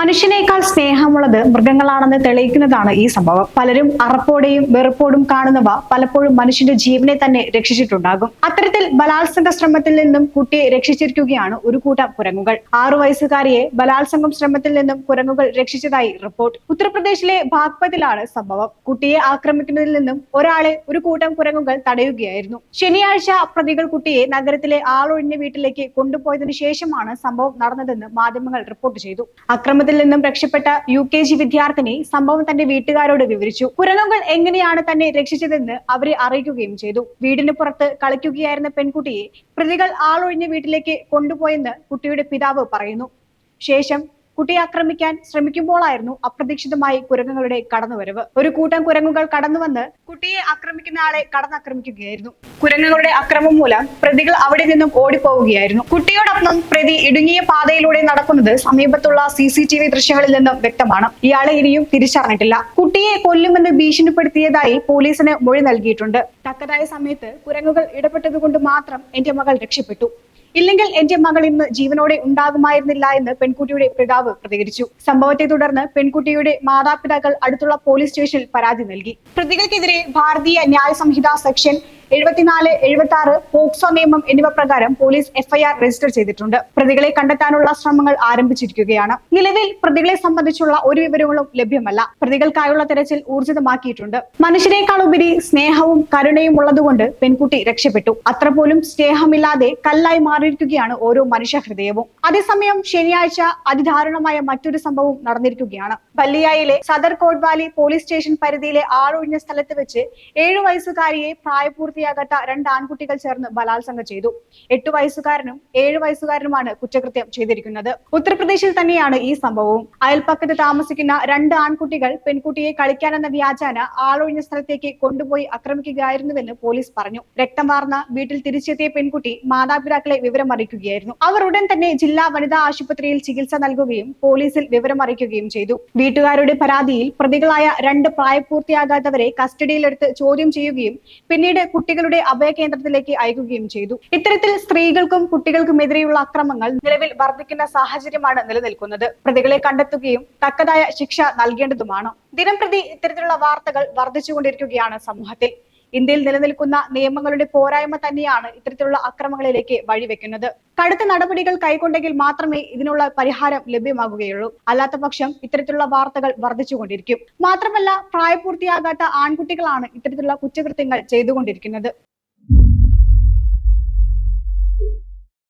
മനുഷ്യനേക്കാൾ സ്നേഹമുള്ളത് മൃഗങ്ങളാണെന്ന് തെളിയിക്കുന്നതാണ് ഈ സംഭവം. പലരും അറപ്പോടെയും വെറുപ്പോടും കാണുന്നവ പലപ്പോഴും മനുഷ്യന്റെ ജീവനെ തന്നെ രക്ഷിച്ചിട്ടുണ്ടാകും. അത്തരത്തിൽ ബലാത്സംഗ ശ്രമത്തിൽ നിന്നും കുട്ടിയെ രക്ഷിച്ചിരിക്കുകയാണ് ഒരു കൂട്ടം കുരങ്ങുകൾ. ആറു വയസ്സുകാരിയെ ബലാത്സംഗം ശ്രമത്തിൽ നിന്നും കുരങ്ങുകൾ രക്ഷിച്ചതായി റിപ്പോർട്ട്. ഉത്തർപ്രദേശിലെ ബാഗ്പതിലാണ് സംഭവം. കുട്ടിയെ ആക്രമിക്കുന്നതിൽ നിന്നും ഒരാളെ ഒരു കൂട്ടം കുരങ്ങുകൾ തടയുകയായിരുന്നു. ശനിയാഴ്ച പ്രതികൾ കുട്ടിയെ നഗരത്തിലെ ആളൊഴിഞ്ഞ വീട്ടിലേക്ക് കൊണ്ടുപോയതിനു ശേഷമാണ് സംഭവം നടന്നതെന്ന് മാധ്യമങ്ങൾ റിപ്പോർട്ട് ചെയ്തു. അക്രമത്തിൽ നിന്നും രക്ഷപ്പെട്ട യു കെ ജി വിദ്യാർത്ഥിനി സംഭവം തന്റെ വീട്ടുകാരോട് വിവരിച്ചു. കുരങ്ങുകൾ എങ്ങനെയാണ് തന്നെ രക്ഷിച്ചതെന്ന് അവരെ അറിയിക്കുകയും ചെയ്തു. വീടിന് പുറത്ത് കളിക്കുകയായിരുന്ന പെൺകുട്ടിയെ പ്രതികൾ ആളൊഴിഞ്ഞ വീട്ടിലേക്ക് കൊണ്ടുപോയെന്ന് കുട്ടിയുടെ പിതാവ് പറയുന്നു. ശേഷം കുട്ടിയെ ആക്രമിക്കാൻ ശ്രമിക്കുമ്പോഴായിരുന്നു അപ്രതീക്ഷിതമായി കുരങ്ങുകളുടെ കടന്നുവരവ്. ഒരു കൂട്ടം കുരങ്ങുകൾ കടന്നുവന്ന് കുട്ടിയെ ആക്രമിക്കുന്ന ആളെ കടന്നാക്രമിക്കുകയായിരുന്നു. കുരങ്ങുകളുടെ അക്രമം മൂലം പ്രതികൾ അവിടെ നിന്നും ഓടിപ്പോവുകയായിരുന്നു. കുട്ടിയോടൊപ്പം പ്രതി ഇടുങ്ങിയ പാതയിലൂടെ നടക്കുന്നത് സമീപത്തുള്ള സി സി ടി വി ദൃശ്യങ്ങളിൽ നിന്നും വ്യക്തമാണ്. ഇയാളെ ഇനിയും തിരിച്ചറിഞ്ഞിട്ടില്ല. കുട്ടിയെ കൊല്ലുമെന്ന് ഭീഷണിപ്പെടുത്തിയതായി പോലീസിന് മൊഴി നൽകിയിട്ടുണ്ട്. തക്കതായ സമയത്ത് കുരങ്ങുകൾ ഇടപെട്ടതുകൊണ്ട് മാത്രം എന്റെ മകൾ രക്ഷപ്പെട്ടു. ഇല്ലെങ്കിൽ എന്റെ മകൾ ഇന്ന് ജീവനോടെ ഉണ്ടാകുമായിരുന്നില്ല എന്ന് പെൺകുട്ടിയുടെ പിതാവ് പ്രതികരിച്ചു. സംഭവത്തെ തുടർന്ന് പെൺകുട്ടിയുടെ മാതാപിതാക്കൾ അടുത്തുള്ള പോലീസ് സ്റ്റേഷനിൽ പരാതി നൽകി. പ്രതികൾക്കെതിരെ ഭാരതീയ ന്യായ സംഹിത സെക്ഷൻ എഴുപത്തിനാല് എഴുപത്തി ആറ് പോക്സോ നിയമം എന്നിവ പ്രകാരം പോലീസ് എഫ്ഐആർ രജിസ്റ്റർ ചെയ്തിട്ടുണ്ട്. പ്രതികളെ കണ്ടെത്താനുള്ള ശ്രമങ്ങൾ ആരംഭിച്ചിരിക്കുകയാണ്. നിലവിൽ പ്രതികളെ സംബന്ധിച്ചുള്ള ഒരു വിവരങ്ങളും ലഭ്യമല്ല. പ്രതികൾക്കായുള്ള തെരച്ചിൽ ഊർജിതമാക്കിയിട്ടുണ്ട്. മനുഷ്യനേക്കാൾ ഉപരി സ്നേഹവും കരുണയും ഉള്ളതുകൊണ്ട് പെൺകുട്ടി രക്ഷപ്പെട്ടു. അത്ര പോലും സ്നേഹമില്ലാതെ കല്ലായി മാറിയിരിക്കുകയാണ് ഓരോ മനുഷ്യ ഹൃദയവും അതേസമയം ശനിയാഴ്ച അതിദാരുണമായ മറ്റൊരു സംഭവം നടന്നിരിക്കുകയാണ്. ബല്ലിയായിലെ സദർ കോട്ട്വാലി പോലീസ് സ്റ്റേഷൻ പരിധിയിലെ ആളൊഴിഞ്ഞ സ്ഥലത്ത് വെച്ച് ഏഴു വയസ്സുകാരിയെ പ്രായപൂർത്തിയാകാത്ത രണ്ട് ആൺകുട്ടികൾ ചേർന്ന് ബലാത്സംഗം ചെയ്തു. എട്ടു വയസ്സുകാരനും ഏഴ് വയസ്സുകാരനുമാണ് കുറ്റകൃത്യം ചെയ്തിരിക്കുന്നത്. ഉത്തർപ്രദേശിൽ തന്നെയാണ് ഈ സംഭവവും. അയൽപ്പക്കത്ത് താമസിക്കുന്ന രണ്ട് ആൺകുട്ടികൾ പെൺകുട്ടിയെ കളിക്കാനെന്ന വ്യാജാന ആളൊഴിഞ്ഞ സ്ഥലത്തേക്ക് കൊണ്ടുപോയി ആക്രമിക്കുകയായിരുന്നുവെന്ന് പോലീസ് പറഞ്ഞു. രക്തം വാർന്ന വീട്ടിൽ തിരിച്ചെത്തിയ പെൺകുട്ടി മാതാപിതാക്കളെ വിവരമറിയിക്കുകയായിരുന്നു. അവർ ഉടൻ തന്നെ ജില്ലാ വനിതാ ആശുപത്രിയിൽ ചികിത്സ നൽകുകയും പോലീസിൽ വിവരമറിയിക്കുകയും ചെയ്തു. വീട്ടുകാരുടെ പരാതിയിൽ പ്രതികളായ രണ്ട് പ്രായപൂർത്തിയാകാത്തവരെ കസ്റ്റഡിയിലെടുത്ത് ചോദ്യം ചെയ്യുകയും പിന്നീട് കുട്ടികളുടെ അഭയകേന്ദ്രത്തിലേക്ക് അയക്കുകയും ചെയ്തു. ഇത്തരത്തിൽ സ്ത്രീകൾക്കും കുട്ടികൾക്കും കുട്ടികൾക്കുമെതിരെയുള്ള അക്രമങ്ങൾ നിലവിൽ വർദ്ധിക്കുന്ന സാഹചര്യമാണ് നിലനിൽക്കുന്നത്. പ്രതികളെ കണ്ടെത്തുകയും തക്കതായ ശിക്ഷ നൽകേണ്ടതുമാണ്. ദിനംപ്രതി ഇത്തരത്തിലുള്ള വാർത്തകൾ വർദ്ധിച്ചുകൊണ്ടിരിക്കുകയാണ് സമൂഹത്തിൽ. ഇന്ത്യയിൽ നിലനിൽക്കുന്ന നിയമങ്ങളുടെ പോരായ്മ തന്നെയാണ് ഇത്തരത്തിലുള്ള അക്രമങ്ങളിലേക്ക് വഴിവെക്കുന്നത്. കടുത്ത നടപടികൾ കൈക്കൊണ്ടെങ്കിൽ മാത്രമേ ഇതിനുള്ള പരിഹാരം ലഭ്യമാകുകയുള്ളൂ. അല്ലാത്ത പക്ഷം ഇത്തരത്തിലുള്ള വാർത്തകൾ വർദ്ധിച്ചുകൊണ്ടിരിക്കും. മാത്രമല്ല പ്രായപൂർത്തിയാകാത്ത ആൺകുട്ടികളാണ് ഇത്തരത്തിലുള്ള കുറ്റകൃത്യങ്ങൾ ചെയ്തുകൊണ്ടിരിക്കുന്നത്.